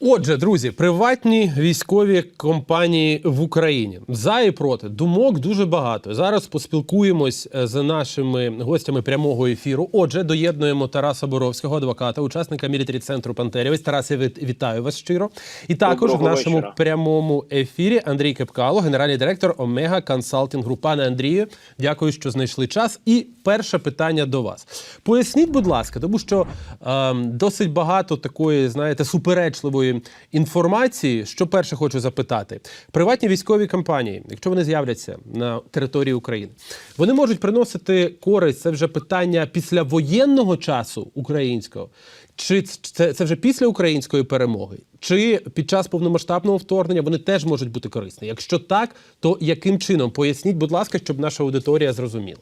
Отже, друзі, приватні військові компанії в Україні за і проти думок дуже багато. Зараз поспілкуємось е, з нашими гостями прямого ефіру. Отже, доєднуємо Тараса Боровського, адвоката, учасника мілітарі центру Пантерівець. Тарасе, вит- вітаю вас щиро. І також Доброго в нашому вечора. прямому ефірі Андрій Кепкало, генеральний директор Омега Консалтинг Груп. Пане Андрію, дякую, що знайшли час. І перше питання до вас. Поясніть, будь ласка, тому що ем, досить багато такої, знаєте, суперечливої інформації. Що перше хочу запитати: приватні військові компанії, якщо вони з'являться на території України, вони можуть приносити користь. Це вже питання після воєнного часу українського. Чи це, це вже після української перемоги, чи під час повномасштабного вторгнення вони теж можуть бути корисні? Якщо так, то яким чином поясніть, будь ласка, щоб наша аудиторія зрозуміла.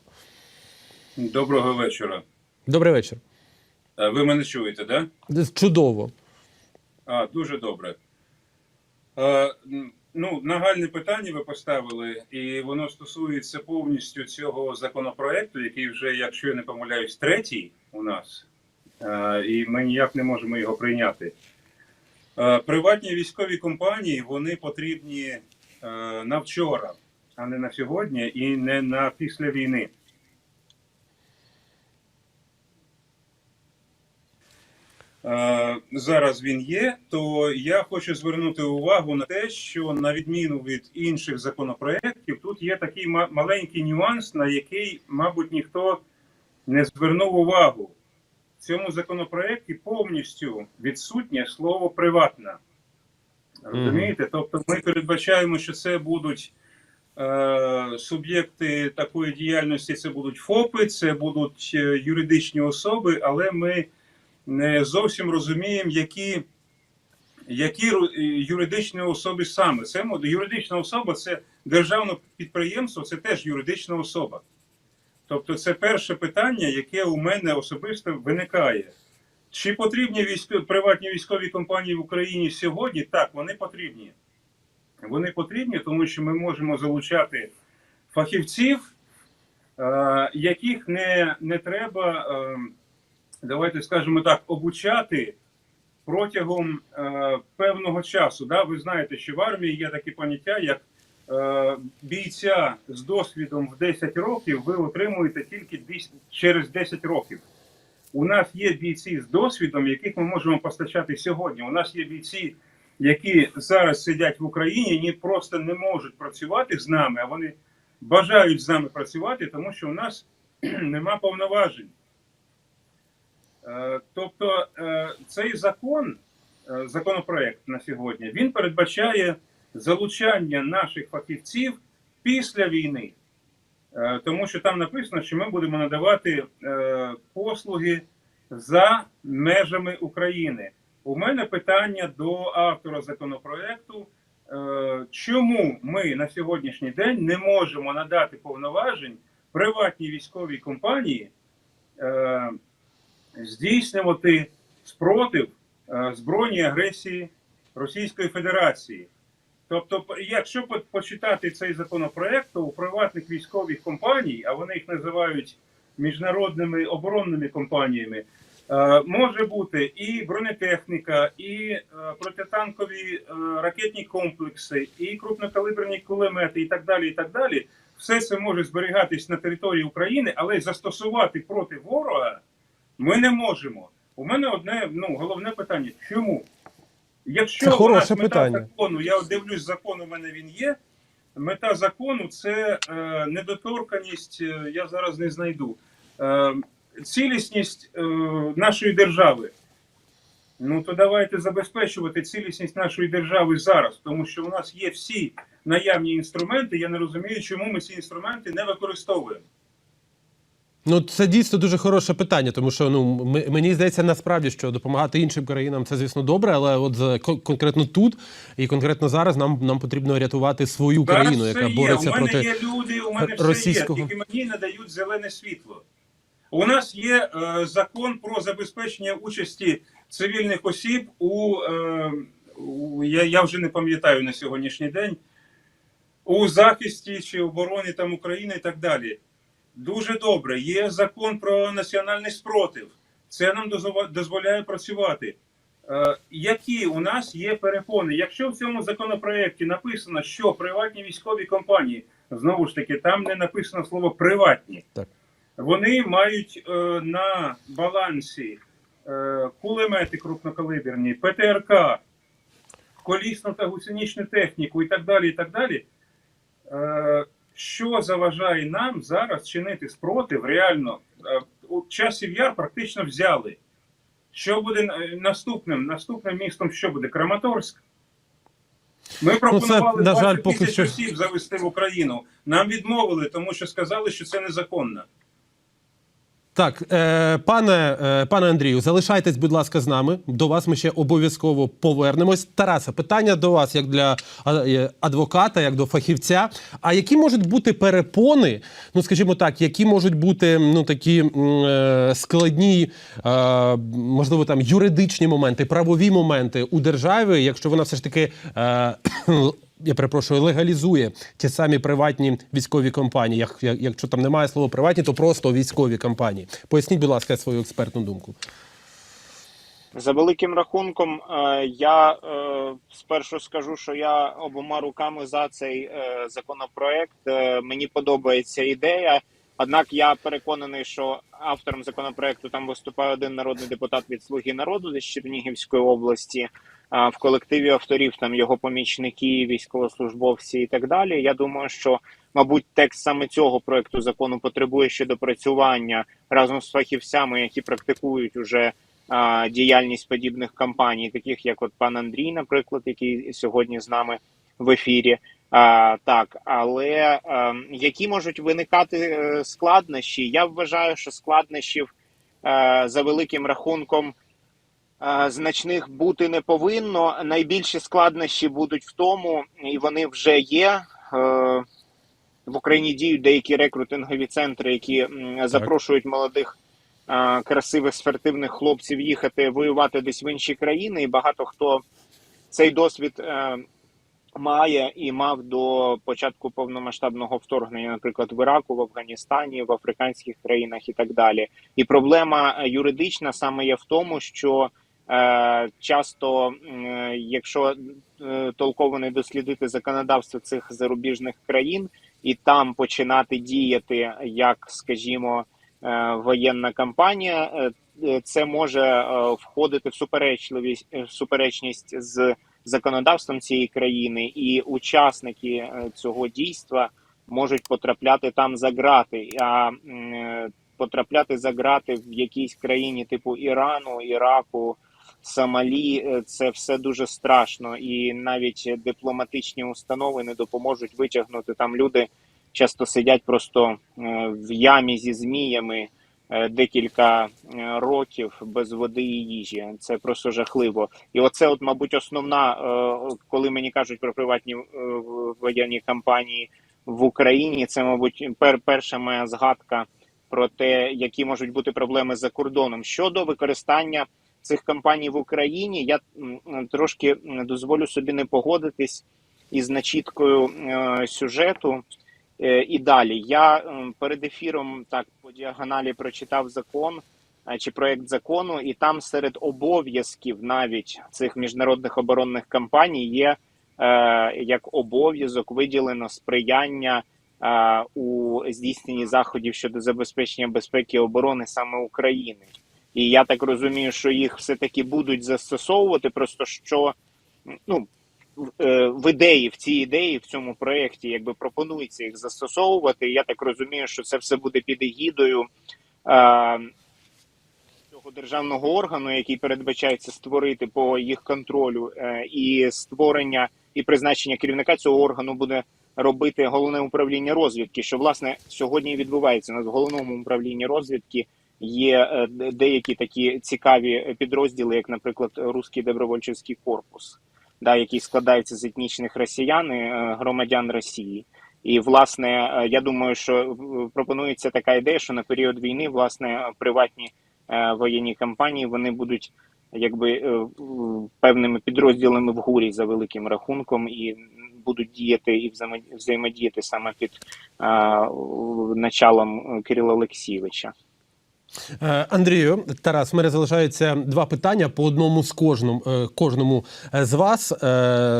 Доброго вечора. Добрий вечір. Е, Ви мене чуєте, да? Чудово. А, дуже добре. Е, ну, нагальне питання ви поставили, і воно стосується повністю цього законопроекту, який вже, якщо я не помиляюсь, третій у нас, е, і ми ніяк не можемо його прийняти. Е, приватні військові компанії вони потрібні е, на вчора, а не на сьогодні, і не на після війни. Зараз він є, то я хочу звернути увагу на те, що на відміну від інших законопроєктів, тут є такий маленький нюанс, на який, мабуть, ніхто не звернув увагу. В цьому законопроєкті повністю відсутнє слово приватна. Розумієте? Тобто ми передбачаємо, що це будуть е, суб'єкти такої діяльності, це будуть ФОПи, це будуть е, юридичні особи, але ми не зовсім розуміємо, які, які е, юридичні особи саме. Це юридична особа це державне підприємство, це теж юридична особа. Тобто, це перше питання, яке у мене особисто виникає. Чи потрібні військо, приватні військові компанії в Україні сьогодні? Так, вони потрібні. Вони потрібні, тому що ми можемо залучати фахівців, е, яких не, не треба. Давайте скажемо так, обучати протягом е, певного часу. Да? Ви знаєте, що в армії є такі поняття, як е, бійця з досвідом в 10 років ви отримуєте тільки через 10 років. У нас є бійці з досвідом, яких ми можемо постачати сьогодні. У нас є бійці, які зараз сидять в Україні, і просто не можуть працювати з нами, а вони бажають з нами працювати, тому що у нас нема повноважень. Е, Тобто е, цей закон, е, законопроект на сьогодні, він передбачає залучання наших фахівців після війни, тому що там написано, що ми будемо надавати послуги за межами України. У мене питання до автора законопроекту. Чому ми на сьогоднішній день не можемо надати повноважень приватній військовій компанії здійснювати спротив е, збройній агресії Російської Федерації. Тобто, якщо почитати цей законопроект, то у приватних військових компаній, а вони їх називають міжнародними оборонними компаніями, е, може бути і бронетехніка, і е, протитанкові ракетні комплекси, і крупнокалиберні кулемети, і так далі. І так далі. Все це може зберігатись на території України, але застосувати проти ворога ми не можемо. У мене одне ну головне питання: чому? Якщо Це у нас мета питання. закону, я дивлюсь закон, у мене він є. Мета закону це е, недоторканість, е, я зараз не знайду. Е, цілісність е, нашої держави. Ну то давайте забезпечувати цілісність нашої держави зараз, тому що у нас є всі наявні інструменти. Я не розумію, чому ми ці інструменти не використовуємо. Ну, це дійсно дуже хороше питання, тому що ну мені здається насправді, що допомагати іншим країнам це звісно добре, але от конкретно тут і конкретно зараз нам нам потрібно рятувати свою Зараз країну, яка є. бореться у мене проти є люди, у мене все російського. є, тільки мені надають зелене світло. У нас є е, закон про забезпечення участі цивільних осіб у, е, у я, я вже не пам'ятаю на сьогоднішній день, у захисті чи обороні там України і так далі. Дуже добре. Є закон про національний спротив. Це нам дозволяє працювати. Е, які у нас є перепони? Якщо в цьому законопроекті написано, що приватні військові компанії, знову ж таки, там не написано слово приватні, Так. вони мають е, на балансі е, кулемети крупнокалиберні, ПТРК, колісну та гусеничну техніку і так далі. і так далі. Е, що заважає нам зараз чинити спротив? Реально, е, у часів яр практично взяли. Що буде е, наступним? Наступним містом що буде? Краматорськ? Ми пропонували Ну, на жаль, 20 поки тисяч що- осіб завести в Україну. Нам відмовили, тому що сказали, що це незаконно. Так, е, пане, е, пане Андрію, залишайтесь, будь ласка, з нами. До вас ми ще обов'язково повернемось. Тараса, питання до вас, як для адвоката, як до фахівця. А які можуть бути перепони, ну скажімо так, які можуть бути ну такі е, складні, можливо, там юридичні моменти, правові моменти у державі, якщо вона все ж таки. Я перепрошую, легалізує ті самі приватні військові компанії. Як, як, якщо там немає слова приватні, то просто військові компанії. Поясніть, будь ласка, свою експертну думку. За великим рахунком, е, я е, спершу скажу, що я обома руками за цей е, законопроект. Мені подобається ідея. Однак я переконаний, що автором законопроекту там виступає один народний депутат від Слуги народу з Чернігівської області. А в колективі авторів там його помічники, військовослужбовці і так далі. Я думаю, що мабуть текст саме цього проекту закону потребує ще допрацювання разом з фахівцями, які практикують уже а, діяльність подібних кампаній, таких як от пан Андрій, наприклад, який сьогодні з нами в ефірі. А, так, але а, які можуть виникати е, складнощі? Я вважаю, що складнощів е, за великим рахунком е, значних бути не повинно. Найбільші складнощі будуть в тому, і вони вже є. Е, в Україні діють деякі рекрутингові центри, які м, запрошують молодих красивих спортивних хлопців їхати воювати десь в інші країни, і багато хто цей досвід має і мав до початку повномасштабного вторгнення, наприклад, в Іраку, в Афганістані, в африканських країнах і так далі. І проблема е, юридична саме є в тому, що е, часто, е, якщо толково не дослідити законодавство цих зарубіжних країн і там починати діяти як, скажімо, воєнна кампанія, це може входити в суперечливість в суперечність з законодавством цієї країни, і учасники е, цього дійства можуть потрапляти там за грати. А е, потрапляти за грати в якійсь країні типу Ірану, Іраку, Сомалі, е, це все дуже страшно, і навіть дипломатичні установи не допоможуть витягнути там люди. Часто сидять просто в ямі зі зміями декілька е, років без води і їжі. Це просто жахливо. І оце, от, мабуть, основна, е, коли мені кажуть про приватні е, воєнні кампанії в Україні. Це, мабуть, пер, перша моя згадка про те, які можуть бути проблеми за кордоном щодо використання цих кампаній в Україні. Я трошки дозволю собі не погодитись із начіткою е, сюжету. Е, І далі я перед ефіром так по діагоналі прочитав закон е, чи проект закону, і там серед обов'язків навіть цих міжнародних оборонних кампаній є е, як обов'язок виділено сприяння у здійсненні заходів щодо забезпечення безпеки і оборони саме України. І я так розумію, що їх все таки будуть застосовувати, просто що ну в- е, ідеї, в цій ідеї, в цьому проєкті, якби пропонується їх застосовувати. Я так розумію, що це все буде під егідою е, цього державного органу, який передбачається створити по їх контролю, е, і створення і призначення керівника цього органу буде робити головне управління розвідки. Що власне сьогодні відбувається на головному управлінні розвідки. Є е, деякі такі цікаві підрозділи, як, наприклад, Руський добровольчий корпус, да, який складається з етнічних росіян, і, е, громадян Росії. І власне, е, я думаю, що е, пропонується така ідея, що на період війни власне приватні воєнні компанії вони будуть якби певними підрозділами в гурі за великим рахунком і будуть діяти і взаємо- взаємодіяти саме під началом Кирила Олексійовича. Е, Андрію, Тарас, в мене залишається два питання по одному з кожному, е, кожному е, з вас.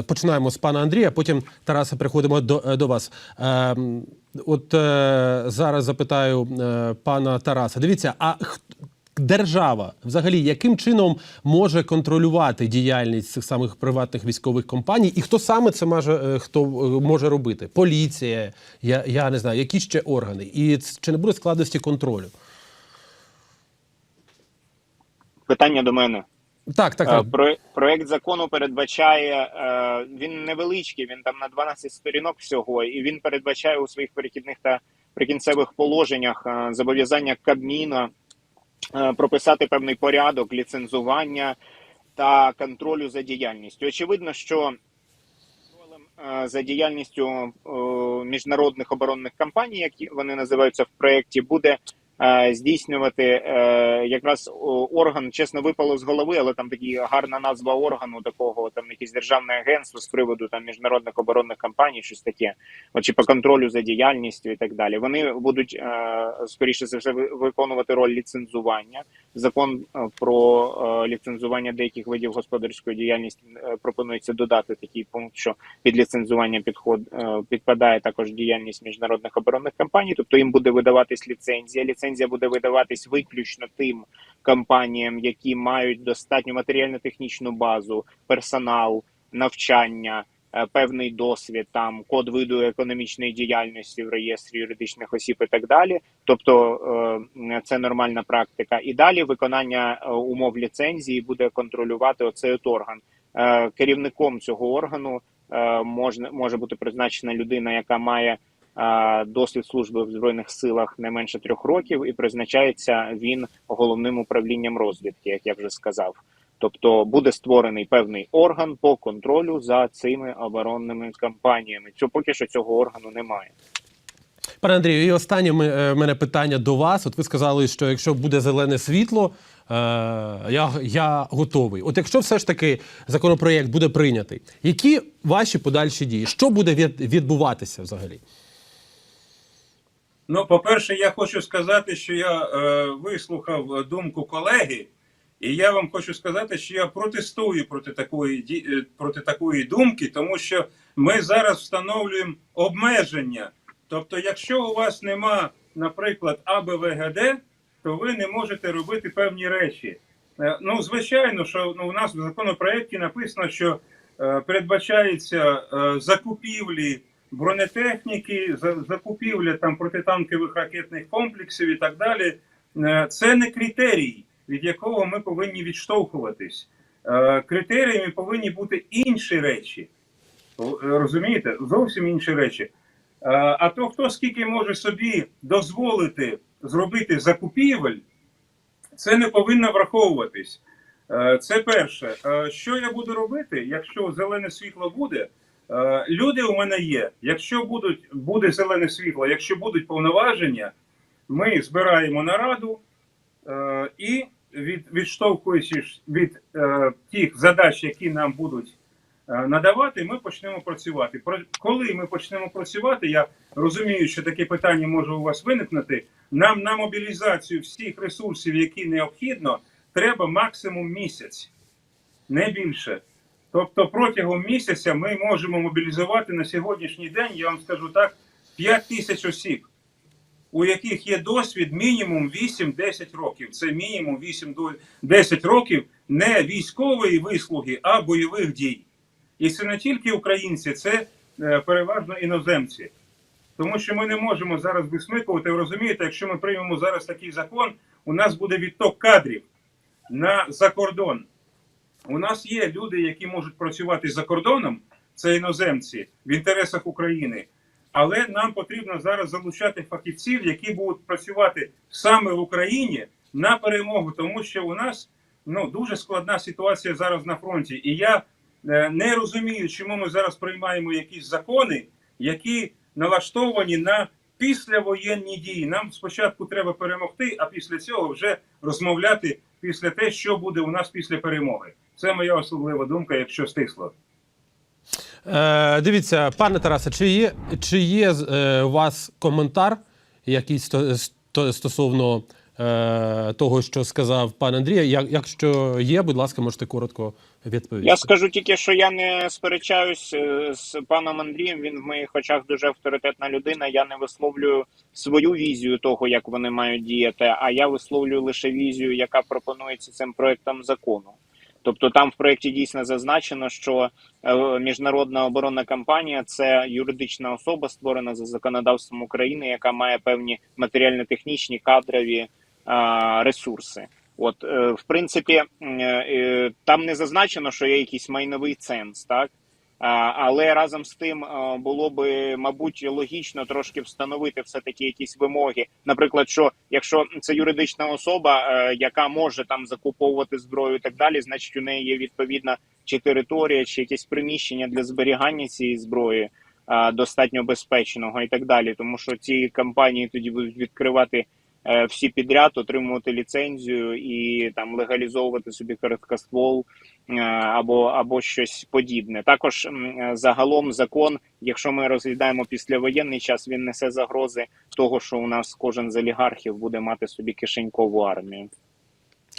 Починаємо з пана Андрія, потім Тараса переходимо до, до вас. От зараз запитаю пана Тараса. Дивіться, а держава взагалі яким чином може контролювати діяльність цих самих приватних військових компаній, і хто саме це може, хто може робити? Поліція, я, я не знаю, які ще органи, і чи не буде складності контролю? Питання до мене. Так, так, так. Е, Про, проект закону передбачає е, він невеличкий, він там на 12 сторінок всього, і він передбачає у своїх перехідних та прикінцевих положеннях е, зобов'язання Кабміна прописати певний порядок ліцензування та контролю за діяльністю. Очевидно, що за діяльністю міжнародних оборонних компаній, які вони називаються в проєкті, буде здійснювати е, якраз орган, чесно випало з голови, але там такі гарна назва органу, такого там якесь державне агентство з приводу там міжнародних оборонних компаній, щось таке, чи по контролю за діяльністю і так далі. Вони будуть е, скоріше за все виконувати роль ліцензування. Закон е, про е, ліцензування деяких видів господарської діяльності е, пропонується додати такий пункт, що під ліцензування підход е, підпадає також діяльність міжнародних оборонних компаній, тобто їм буде видаватись ліцензія. Ліцензія буде видаватись виключно тим компаніям, які мають достатню матеріально-технічну базу, персонал, навчання. е, Певний досвід, там код виду економічної діяльності в реєстрі юридичних осіб і так далі. Тобто е, це нормальна практика. І далі виконання е, умов ліцензії буде контролювати оцей от орган. Керівником цього органу можна може бути призначена людина, яка має досвід служби в збройних силах не менше трьох років, і призначається він головним управлінням розвідки, як я вже сказав. Тобто буде створений певний орган по контролю за цими оборонними компаніями. Цього поки що цього органу немає. Пане Андрію, і останнє ми- е, мене питання до вас. От ви сказали, що якщо буде зелене світло, е, я, я готовий. От якщо все ж таки законопроєкт буде прийнятий, які ваші подальші дії? Що буде від, відбуватися взагалі? Ну, по-перше, я хочу сказати, що я е, вислухав думку колеги, і я вам хочу сказати, що я протестую проти такої е, проти такої думки, тому що ми зараз встановлюємо обмеження. Тобто, якщо у вас нема, наприклад, АБВГД, то ви не можете робити певні речі. Е, Ну, звичайно, що ну, у нас в законопроекті написано, що е, передбачається е, закупівлі бронетехніки, закупівля там протитанкових ракетних комплексів і так далі. Е, Це не критерій, від якого ми повинні відштовхуватись. Е, Критеріями повинні бути інші речі. Е, Розумієте? Зовсім інші речі. А то хто скільки може собі дозволити зробити закупівель, це не повинно враховуватись. Це перше. Що я буду робити, якщо зелене світло буде? Е, Люди у мене є. Якщо будуть, буде зелене світло, якщо будуть повноваження, ми збираємо нараду е, і від, відштовхуючись від е, тих задач, які нам будуть е, надавати, ми почнемо працювати. Про коли ми почнемо працювати, я розумію, що таке питання може у вас виникнути. Нам на мобілізацію всіх ресурсів, які необхідно, треба максимум місяць, не більше. Тобто протягом місяця ми можемо мобілізувати на сьогоднішній день, я вам скажу так, 5 тисяч осіб, у яких є досвід мінімум 8-10 років. Це мінімум 8-10 років не військової вислуги, а бойових дій. І це не тільки українці, це е, переважно іноземці. Тому що ми не можемо зараз висмикувати. Ви розумієте, якщо ми приймемо зараз такий закон, у нас буде відток кадрів на закордон. У нас є люди, які можуть працювати за кордоном, це іноземці в інтересах України. Але нам потрібно зараз залучати фахівців, які будуть працювати саме в Україні на перемогу, тому що у нас ну дуже складна ситуація зараз на фронті. І я е, не розумію, чому ми зараз приймаємо якісь закони, які налаштовані на післявоєнні дії. Нам спочатку треба перемогти, а після цього вже розмовляти після те, що буде у нас після перемоги. Це моя особлива думка, якщо стисло. Е, дивіться, пане Тарасе, чи є, чи є е, у вас коментар якийсь сто- сто- стосовно е, того, що сказав пан Андрій? Як, якщо є, будь ласка, можете коротко відповісти. Я скажу тільки, що я не сперечаюсь е, з паном Андрієм. Він в моїх очах дуже авторитетна людина. Я не висловлюю свою візію того, як вони мають діяти. А я висловлюю лише візію, яка пропонується цим проектом закону. Тобто там в проєкті дійсно зазначено, що е, міжнародна оборонна компанія це юридична особа, створена за законодавством України, яка має певні матеріально-технічні кадрові ресурси. От, е, в принципі, е, там не зазначено, що є якийсь майновий ценз, так? Але разом з тим е, було би, мабуть, логічно трошки встановити все-таки якісь вимоги. Наприклад, що якщо це юридична особа, е, яка може там закуповувати зброю і так далі, значить у неї є відповідна чи територія, чи якесь приміщення для зберігання цієї зброї е, достатньо безпечного і так далі. Тому що ці компанії тоді будуть відкривати е, всі підряд, отримувати ліцензію і там легалізовувати собі короткоствол е, або, або щось подібне. Також е, загалом закон, якщо ми розглядаємо післявоєнний час, він несе загрози того, що у нас кожен з олігархів буде мати собі кишенькову армію.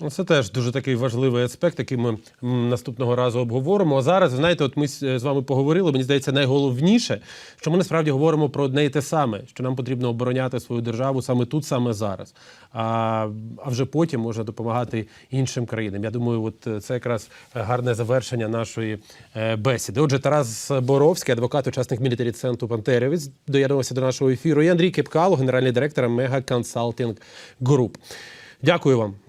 Ну, Це теж дуже такий важливий аспект, який ми наступного разу обговоримо. А зараз, знаєте, от ми з з вами поговорили. Мені здається, найголовніше, що ми насправді говоримо про одне і те саме, що нам потрібно обороняти свою державу саме тут, саме зараз. А, а вже потім можна допомагати іншим країнам. Я думаю, от е, це якраз гарне завершення нашої е, бесіди. Отже, Тарас Боровський, адвокат, учасник мілітарі центру Пантерівець, доєднувався до нашого ефіру. І Андрій Кепкало, генеральний директор Мега Консалтинг Груп. Дякую вам.